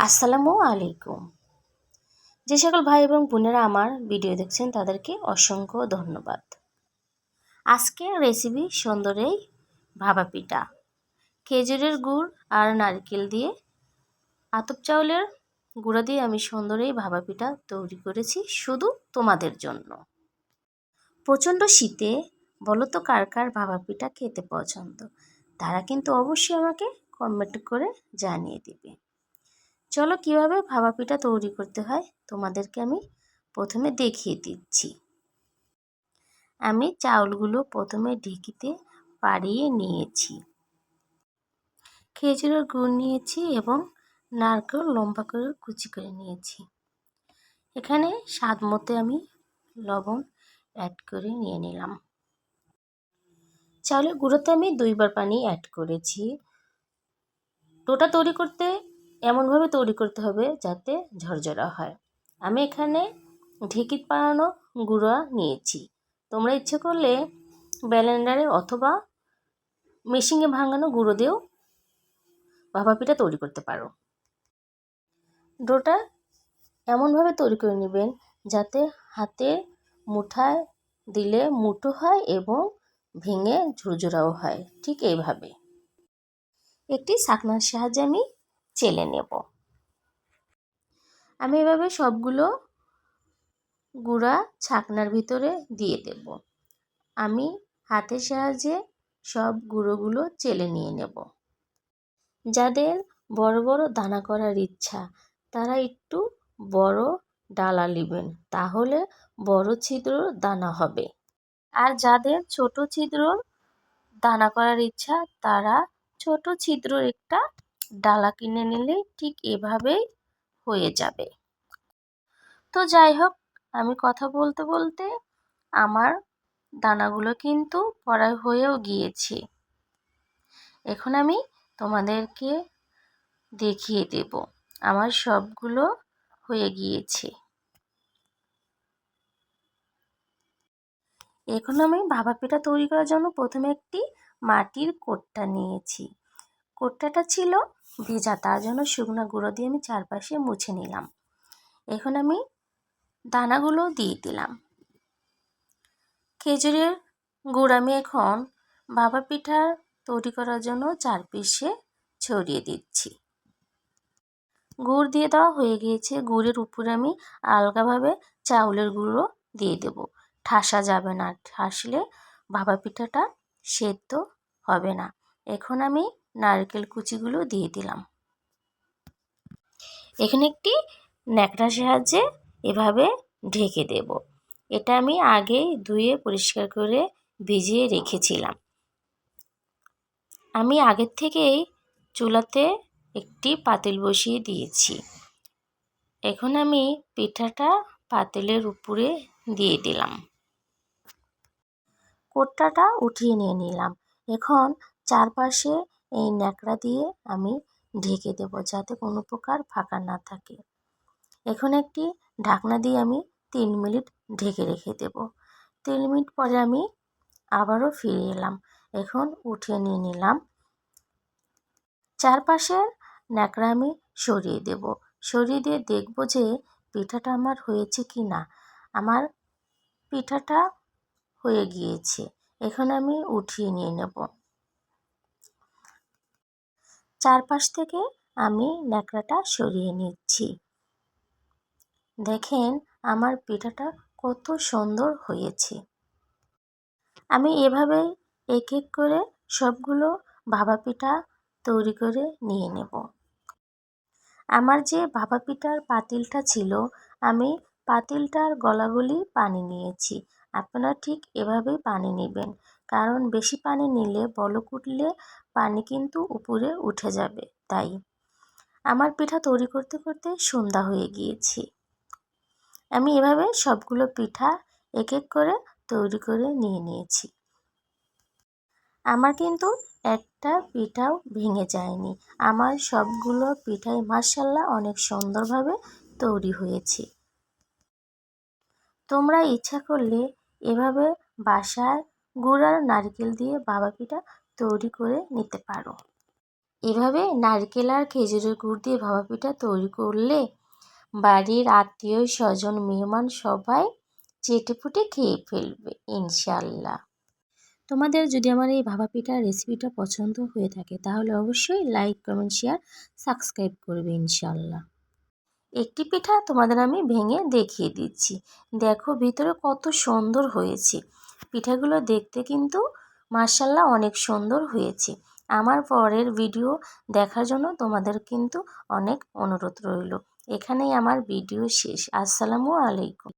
আসসালামু আলাইকুম। যে সকল ভাই এবং বোনেরা আমার ভিডিও দেখছেন, তাদেরকে অসংখ্য ধন্যবাদ। আজকের রেসিপি সুন্দরেই ভাবা পিঠা। খেজুরের গুড় আর নারকেল দিয়ে আতপ চাউলের গুঁড়া দিয়ে আমি সুন্দরেই ভাবা পিঠা তৈরি করেছি শুধু তোমাদের জন্য। প্রচণ্ড শীতে বলো তো কার কার ভাবা পিঠা খেতে পছন্দ? তারা কিন্তু অবশ্যই আমাকে কমেন্ট করে জানিয়ে দিবে। চলো কীভাবে ভাবা পিঠা তৈরি করতে হয়? তোমাদেরকে আমি প্রথমে দেখিয়ে দিচ্ছি। আমি চাউলগুলো প্রথমে ঢেকিতে পাড়িয়ে নিয়েছি। খেজুরের গুড় নিয়েছি এবং নারকেল লম্বা করে কুচি করে নিয়েছি। এখানে স্বাদ মতো আমি লবণ অ্যাড করে নিয়ে নিলাম। চাউলের গুঁড়োতে আমি দুইবার পানি অ্যাড করেছি। টোটা তৈরি করতে এমনভাবে তৈরি করতে হবে যাতে ঝরঝরা হয়। আমি এখানে ঢেকিত পাড়ানো গুঁড়া নিয়েছি। তোমরা ইচ্ছে করলে ব্যালেন্ডারে অথবা মেশিনে ভাঙানো গুঁড়ো দিয়েও ভাপা তৈরি করতে পারো। ডোটা এমনভাবে তৈরি করে নেবেন যাতে হাতে মুঠায় দিলে মুঠো হয় এবং ভেঙে ঝুরঝুরাও হয়। ঠিক এইভাবে। একটি শাকনার সাহায্যে আমি চেলে নেব। আমি এভাবে সবগুলো গুঁড়া ছাকনার ভিতরে দিয়ে দেব। আমি হাতের সাহায্যে সব গুঁড়োগুলো চেলে নিয়ে নেব। যাদের বড় বড় দানা করার ইচ্ছা, তারা একটু বড় ডালা নেবেন, তাহলে বড় ছিদ্র দানা হবে। আর যাদের ছোট ছিদ্র দানা করার ইচ্ছা, তারা ছোট ছিদ্র একটা ডালা কিনে নিলে ঠিক এভাবেই হয়ে যাবে। তো যাই হোক, আমি কথা বলতে বলতে আমার দানাগুলো কিন্তু পড়াই হয়েও গিয়েছে। এখন আমি তোমাদেরকে দেখিয়ে দেব। আমার সবগুলো হয়ে গিয়েছে। এখন আমি ভাপা পিঠা তৈরি করার জন্য প্রথমে একটি মাটির কোট্টা নিয়েছি। কোট্টাটা ছিল ভেজা, তার জন্য শুকনো গুঁড়ো দিয়ে আমি চারপাশে মুছে নিলাম। এখন আমি দানাগুলো দিয়ে দিলাম। খেজুরের গুড় আমি এখন বাবা পিঠা তৈরি করার জন্য চার পিসে ছড়িয়ে দিচ্ছি। গুড় দিয়ে দেওয়া হয়ে গিয়েছে। গুড়ের উপরে আমি আলগাভাবে চাউলের গুঁড়ো দিয়ে দেব। ঠাসা যাবে না। ঠাসলে বাবা পিঠাটা সেদ্ধ হবে না। এখন আমি নারকেল কুচিগুলো দিয়ে দিলাম। এখানে একটি ন্যাকড়ার সাহায্যে এভাবে ঢেকে দেব। এটা আমি আগে ধুয়ে পরিষ্কার করে ভিজিয়ে রেখেছিলাম। আমি আগের থেকেই চুলাতে একটি পাতিল বসিয়ে দিয়েছি। এখন আমি পিঠাটা পাতিলের উপরে দিয়ে দিলাম। কোট্টাটা উঠিয়ে নিয়ে নিলাম। এখন চারপাশে এই ন্যাকড়া দিয়ে আমি ঢেকে দেব যাতে কোনো প্রকার ফাঁকা না থাকে। এখন একটি ঢাকনা দিয়ে আমি তিন মিনিট ঢেকে রেখে দেব। তিন মিনিট পরে আমি আবারও ফিরে এলাম। এখন উঠিয়ে নিয়ে নিলাম। চারপাশের ন্যাকড়া আমি সরিয়ে দেব। সরিয়ে দিয়ে দেখব যে পিঠাটা আমার হয়েছে কি না। আমার পিঠাটা হয়ে গিয়েছে। এখন আমি উঠিয়ে নিয়ে নেব। চারপাশ থেকে আমি ন্যাকড়াটা সরিয়ে নিচ্ছি। দেখেন আমার পিঠাটা কত সুন্দর হয়েছে। আমি এভাবে এক এক করে সবগুলো ভাপা পিঠা তৈরি করে নিয়ে নেব। আমার যে ভাপা পিঠার পাতিলটা ছিল, আমি পাতিলটার গলাগুলি পানি নিয়েছি। আপনারা ঠিক এভাবেই পানি নেবেন। কারণ বেশি পানি নিলে বলক উঠলে পানি কিন্তু উপরে উঠে যাবে, তাই। আমার পিঠা তৈরি করতে করতে সন্ধ্যা হয়ে গিয়েছে। আমি এভাবে সবগুলো পিঠা এক এক করে তৈরি করে নিয়ে নিয়েছি। আমার কিন্তু একটা পিঠাও ভেঙে যায়নি। আমার সবগুলো পিঠাই মার্শাল্লাহ অনেক সুন্দরভাবে তৈরি হয়েছে। তোমরা ইচ্ছা করলে এভাবে বাসায় গুড় আর নারকেল দিয়ে বাবা পিঠা তৈরি করে নিতে পারো। এভাবে নারকেল আর খেজুরের গুড় দিয়ে ভাপা পিঠা তৈরি করলে বাড়ির আত্মীয়, স্বজন, মেহমান সবাই চেটেপুটে খেয়ে ফেলবে ইনশাল্লাহ তোমাদের যদি আমার এই ভাপা পিঠার রেসিপিটা পছন্দ হয়ে থাকে, তাহলে অবশ্যই লাইক কমেন্ট শেয়ার সাবস্ক্রাইব করবে ইনশাল্লাহ একটি পিঠা তোমাদের আমি ভেঙে দেখিয়ে দিচ্ছি। দেখো ভিতরে কত সুন্দর হয়েছে। পিঠাগুলো দেখতে কিন্তু মার্শাল্লাহ অনেক সুন্দর হয়েছে। আমার পরের ভিডিও দেখার জন্য তোমাদের কিন্তু অনেক অনুরোধ রইল। এখানেই আমার ভিডিও শেষ। আসসালামু আলাইকুম।